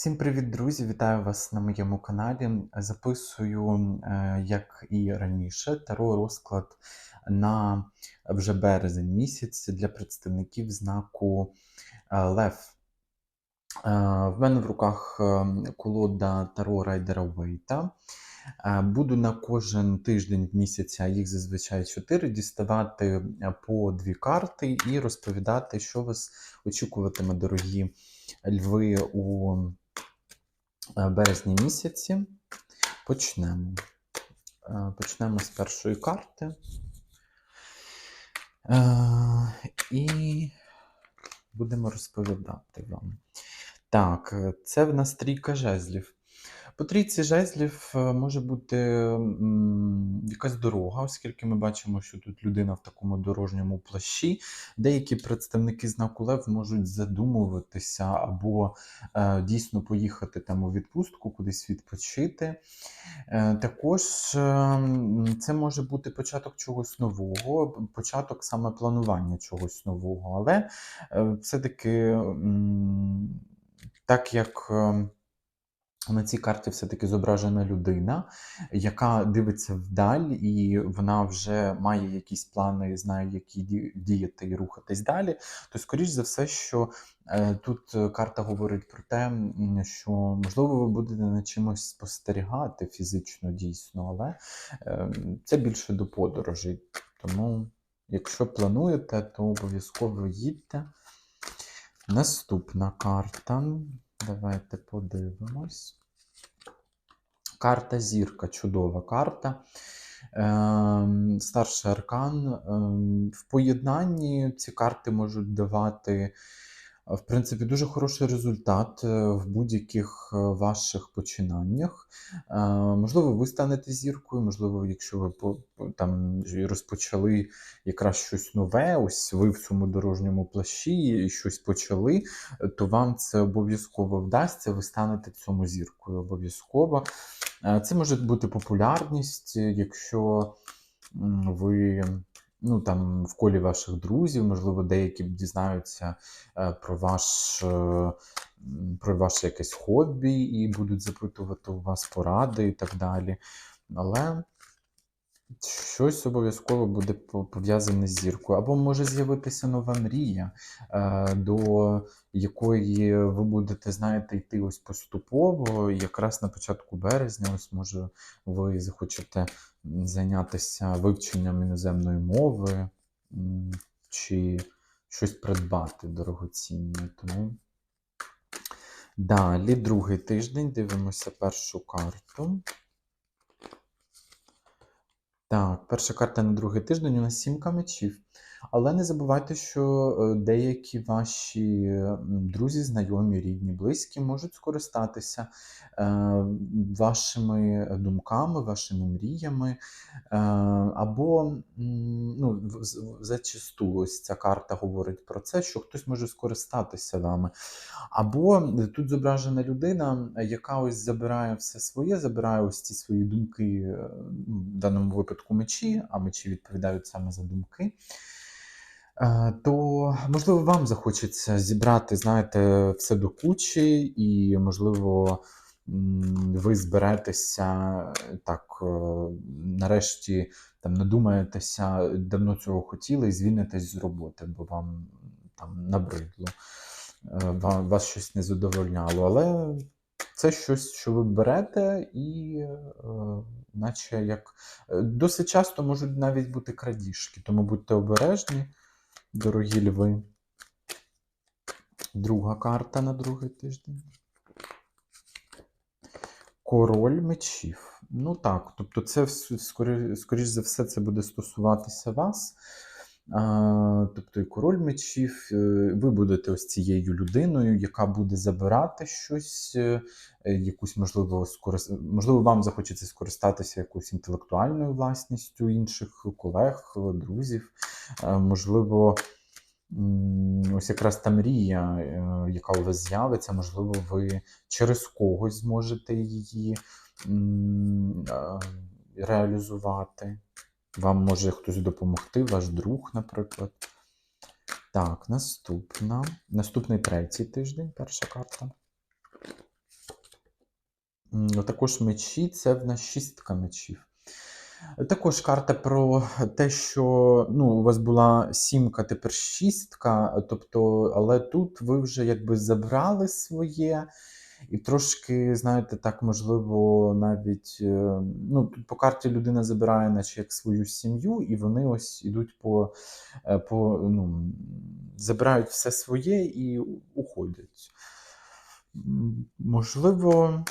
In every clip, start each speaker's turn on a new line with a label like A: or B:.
A: Всім привіт, друзі! Вітаю вас на моєму каналі. Записую, е, як і раніше, таро розклад на вже березень місяць для представників знаку е, Лев. Е, В мене в руках колода Таро Райдера Вейта. Буду на кожен тиждень місяця, їх зазвичай 4, діставати по дві карти і розповідати, що вас очікуватиме, дорогі льви, у е, березні місяці. Почнемо. Е, Почнемо з першої карти. Е, І будемо розповідати вам. Так, це в нас трійка жезлів. По трійці жезлів е, може бути якась дорога, оскільки ми бачимо, що тут людина в такому дорожньому плащі. Деякі представники знаку Лев можуть задумуватися або е, дійсно поїхати там у відпустку, кудись відпочити. Е, також це може бути початок чогось нового, початок саме планування чогось нового. Але все-таки, так як. На цій карті все-таки зображена людина, яка дивиться вдаль, і вона вже має якісь плани, знає, які діяти і рухатись далі. То, скоріш за все, що е, тут карта говорить про те, що можливо ви будете над чимось спостерігати фізично дійсно, але е, це більше до подорожей. Тому, якщо плануєте, то обов'язково їдьте. Наступна карта. Давайте подивимось. Карта зірка, чудова карта. Ем, старший аркан. Ем, в поєднанні ці карти можуть давати, е, в принципі, дуже хороший результат е, в будь-яких е, ваших починаннях. Можливо, ви станете зіркою, можливо, якщо ви там розпочали якраз щось нове, ось ви в цьому дорожньому плащі щось почали, то вам це обов'язково вдасться, ви станете цьому зіркою обов'язково. Це може бути популярність, якщо ви ну, там, в колі ваших друзів, можливо, деякі дізнаються е, про ваш. е, Про ваше якесь хобі і будуть запитувати у вас поради і так далі. Але щось обов'язково буде пов'язане з зіркою. Або може з'явитися нова мрія, е, до якої ви будете, знаєте, йти ось поступово. Якраз на початку березня, ось може ви захочете зайнятися вивченням іноземної мови чи щось придбати дорогоцінне. Тому далі, другий тиждень, дивимося першу карту. Так, перша карта на другий тиждень у нас сімка мечів. Але не забувайте, що е, деякі ваші друзі, знайомі, рідні, близькі можуть скористатися е, вашими думками, вашими мріями. Е, або ну, зачасту ось ця карта говорить про це, що хтось може скористатися вами. Або тут зображена людина, яка ось забирає все своє, забирає ось ці свої думки, в даному випадку мечі, а мечі відповідають саме за думки. Е, То, можливо, вам захочеться зібрати, знаєте, все до кучі, і, можливо, ви зберетеся е, так, е, нарешті там надумаєтеся, давно цього хотіли, і звільнитесь з роботи, бо вам там набридло, вас щось не задовольняло. Але це щось, що ви берете, і наче як досить часто можуть навіть бути крадіжки, тому будьте обережні, дорогі льви. Друга карта на другий тиждень. Король мечів. Ну так, тобто це скоріш за все це буде стосуватися вас. Тобто і король мечів, е, ви будете ось цією людиною, яка буде забирати щось, е, якусь можливо, скорис... можливо, вам захочеться скористатися якоюсь інтелектуальною власністю інших колег, друзів. Е, Можливо, ось якраз та мрія, яка у вас з'явиться, можливо, ви через когось зможете її реалізувати. Вам може хтось допомогти, ваш друг, наприклад. Так, наступна. Наступний третій тиждень, перша карта. Також мечі це в нас шістка мечів. Також карта про те, що ну, у вас була сімка, тепер шістка, тобто, але тут ви вже якби забрали своє, і трошки, знаєте, так, можливо, навіть е, ну, по карті людина забирає, наче як свою сім'ю, і вони ось ідуть по, е, по ну, забирають все своє і уходять. Можливо.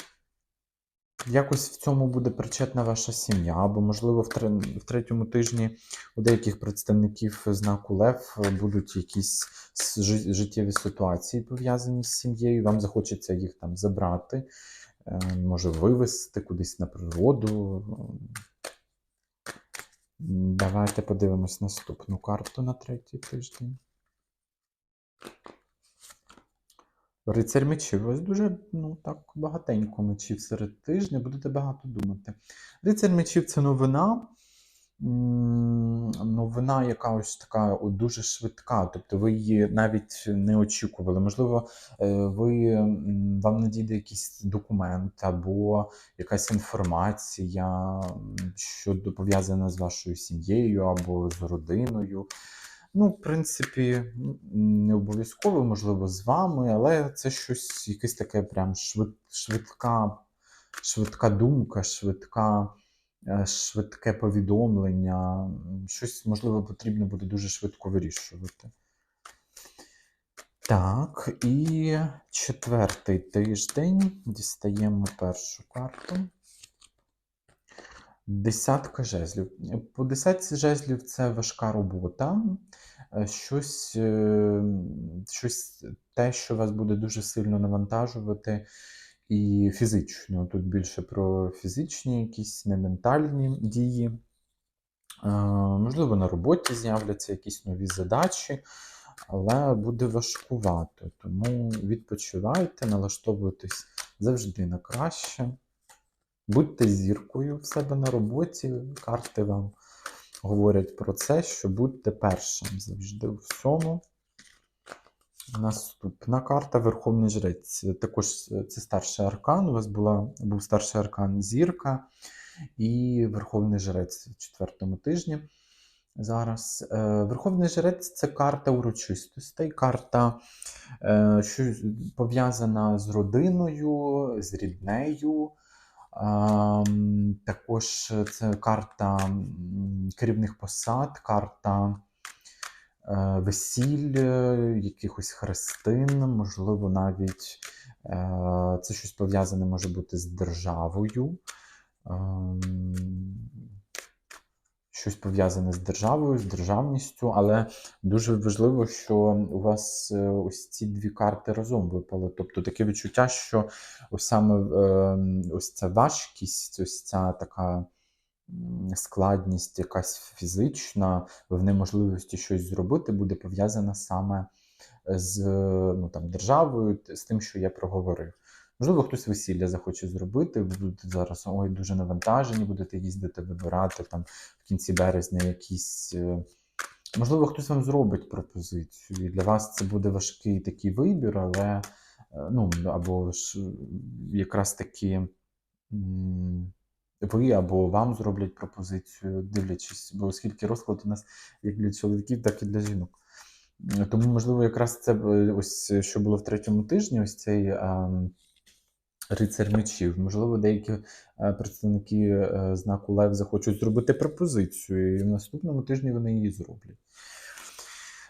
A: Якось в цьому буде причетна ваша сім'я, або, можливо, в, тре- в третьому тижні у деяких представників знаку Лев будуть якісь життєві ситуації пов'язані з сім'єю. Вам захочеться їх там забрати, е, може вивезти кудись на природу. Давайте подивимось наступну карту на третій тиждень. Рицарь мечів. Вас дуже ну, так, багатенько мечів серед тижня, будете багато думати. Рицарь мечів це новина. Новина, яка ось така от дуже швидка, тобто ви її навіть не очікували. Можливо, е, ви, вам надійде якийсь документ або якась інформація, що пов'язана з вашою сім'єю або з родиною. Ну, в принципі, не обов'язково, можливо, з вами, але це щось, якесь таке прям швид, швидка, швидка думка, швидка, е, швидке повідомлення. Щось, можливо, потрібно буде дуже швидко вирішувати. Так, і четвертий тиждень. Дістаємо першу карту. Десятка жезлів. По десятці жезлів це важка робота, е, щось, е, щось те, що вас буде дуже сильно навантажувати, і фізично. Тут більше про фізичні, якісь не ментальні дії. Е, Можливо, на роботі з'являться якісь нові задачі, але буде важкувато. Тому відпочивайте, налаштовуйтесь завжди на краще. Будьте зіркою в себе на роботі. Карти вам говорять про це, що будьте першим завжди у всьому. Наступна карта Верховний Жрець. Також це старший аркан. У вас була, був старший аркан Зірка і Верховний Жрець в четвертому тижні. Зараз Е, Верховний Жрець це карта урочистостей, карта, е, що пов'язана з родиною, з ріднею. Також це карта керівних посад, карта е, весіль, е, якихось хрестин, можливо, навіть е, це щось пов'язане може бути з державою. Щось пов'язане з державою, з державністю, але дуже важливо, що у вас е, ось ці дві карти разом випали. Тобто таке відчуття, що ось саме е, ось ця важкість, ось ця така складність, якась фізична, в неможливості щось зробити, буде пов'язана саме з ну, там, державою, з тим, що я проговорив. Можливо, хтось весілля захоче зробити, будете зараз ой, дуже навантажені, будете їздити вибирати там в кінці березня якісь. е, Можливо, хтось вам зробить пропозицію. І для вас це буде важкий такий вибір, але е, ну, або ж е, якраз таки ви або вам зроблять пропозицію, дивлячись, бо оскільки розклад у нас як для чоловіків, так і для жінок. Тому, можливо, якраз це ось що було в третьому тижні, ось цей ем, рицар мечів. Можливо, деякі е, представники е, знаку Лев захочуть зробити пропозицію, і в наступному тижні вони її зроблять.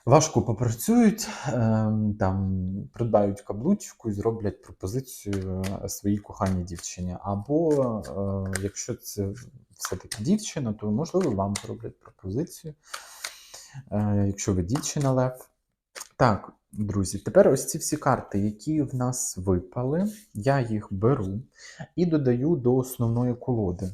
A: Важко попрацюють, ем, там придбають каблучку і зроблять пропозицію е, своїй коханій дівчині. Або якщо це все-таки дівчина, то можливо вам зроблять пропозицію, якщо ви дівчина Лев. Так, друзі, тепер ось ці всі карти, які в нас випали, я їх беру і додаю до основної колоди.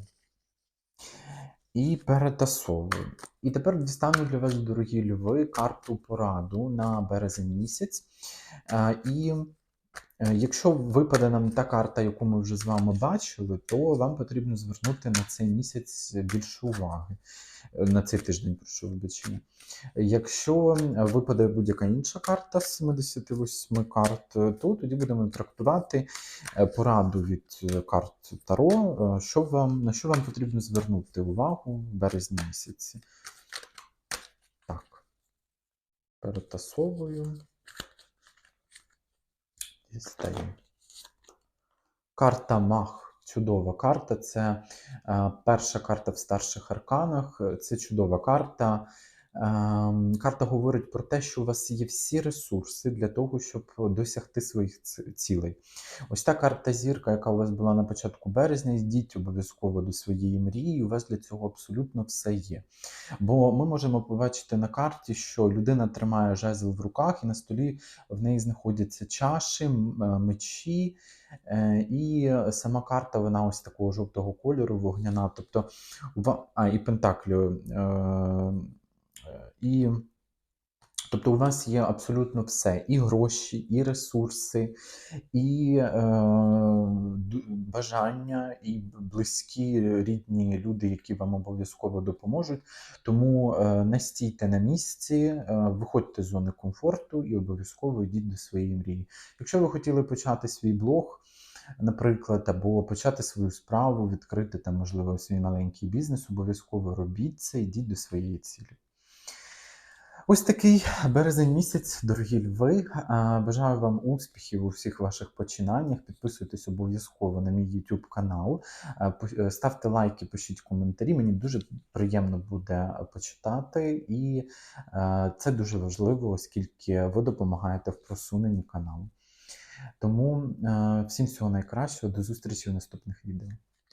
A: І перетасовую. І тепер дістану для вас, дорогі льви, карту пораду на березень місяць. Е, І Якщо випаде нам та карта, яку ми вже з вами бачили, то вам потрібно звернути на цей місяць більше уваги. Е, На цей тиждень, прошу вибачення. Якщо е, випаде будь-яка інша карта з 78 карт, е, то тоді будемо трактувати е, пораду від е, карт Таро, е, що вам, на що вам потрібно звернути увагу в березні місяці. Так. Перетасовую. Дістаю. Карта Мах. Чудова карта. Це е, перша карта в старших арканах. Це чудова карта. Ем, Карта говорить про те, що у вас є всі ресурси для того, щоб досягти своїх цілей. Ось та карта зірка, яка у вас була на початку березня, йдіть обов'язково до своєї мрії. У вас для цього абсолютно все є. Бо ми можемо побачити на карті, що людина тримає жезл в руках, і на столі в неї знаходяться чаші, е, мечі, е, і сама карта вона ось такого жовтого кольору, вогняна. Тобто, а, і пентаклю. Е, і Тобто у вас є абсолютно все: і гроші, і ресурси, і е, бажання, і близькі рідні люди, які вам обов'язково допоможуть. Тому е, не стійте на місці, е, виходьте з зони комфорту і обов'язково йдіть до своєї мрії. Якщо ви хотіли почати свій блог, наприклад, або почати свою справу, відкрити там, можливо, свій маленький бізнес, обов'язково робіть це, йдіть до своєї цілі. Ось такий березень місяць, дорогі льви. Бажаю вам успіхів у всіх ваших починаннях. Підписуйтесь обов'язково на мій YouTube канал. Е, Ставте лайки, пишіть коментарі. Мені дуже приємно буде почитати, і е, це дуже важливо, оскільки ви допомагаєте в просуненні каналу. Тому е, всім всього найкращого, до зустрічі в наступних відео.